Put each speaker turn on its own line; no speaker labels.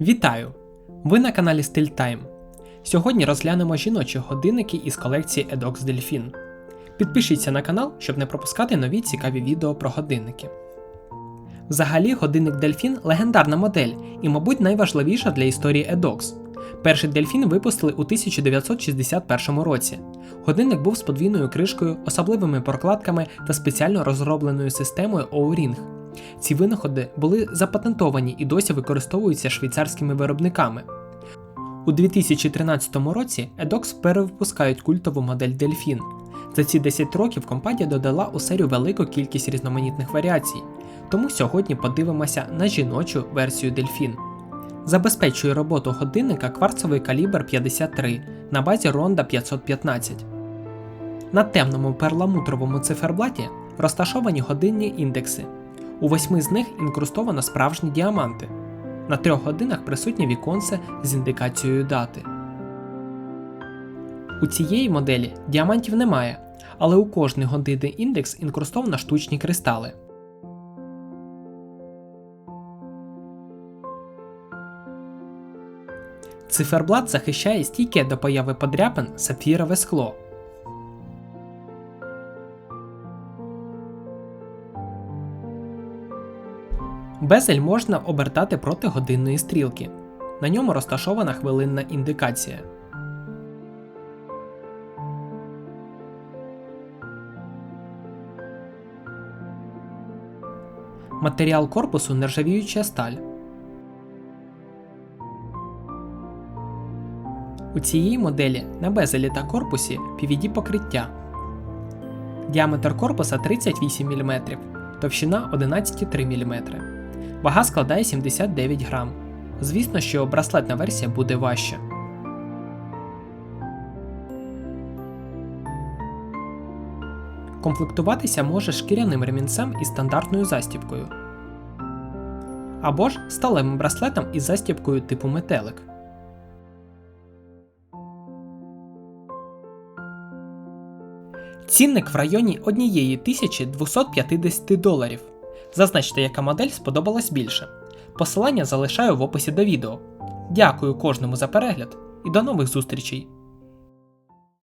Вітаю! Ви на каналі Style Time. Сьогодні розглянемо жіночі годинники із колекції Edox Delfin. Підпишіться на канал, щоб не пропускати нові цікаві відео про годинники. Взагалі, годинник Delfin легендарна модель і, мабуть, найважливіша для історії Edox. Перший Delfin випустили у 1961 році. Годинник був з подвійною кришкою, особливими прокладками та спеціально розробленою системою O-Ring. Ці винаходи були запатентовані і досі використовуються швейцарськими виробниками. У 2013 році Edox перевипускають культову модель Delfin. За ці 10 років компанія додала у серію велику кількість різноманітних варіацій, тому сьогодні подивимося на жіночу версію Delfin. Забезпечує роботу годинника кварцовий калібр 53 на базі Ronda 515. На темному перламутровому циферблаті розташовані годинні індекси. У восьми з них інкрустовано справжні діаманти. На трьох годинах присутнє віконце з індикацією дати. У цієї моделі діамантів немає, але у кожний годинний індекс інкрустовано штучні кристали. Циферблат захищає стійке до появи подряпин сапфірове скло. Безель можна обертати проти годинної стрілки. На ньому розташована хвилинна індикація. Матеріал корпусу нержавіюча сталь. У цієї моделі на безелі та корпусі PVD покриття. Діаметр корпуса 38 мм, товщина 11,3 мм. Вага складає 79 грам. Звісно, що браслетна версія буде важча. Комплектуватися може шкіряним ремінцем із стандартною застібкою. Або ж сталевим браслетом із застібкою типу метелик. Цінник в районі 1250 доларів. Зазначте, яка модель сподобалась більше. Посилання залишаю в описі до відео. Дякую кожному за перегляд і до нових зустрічей!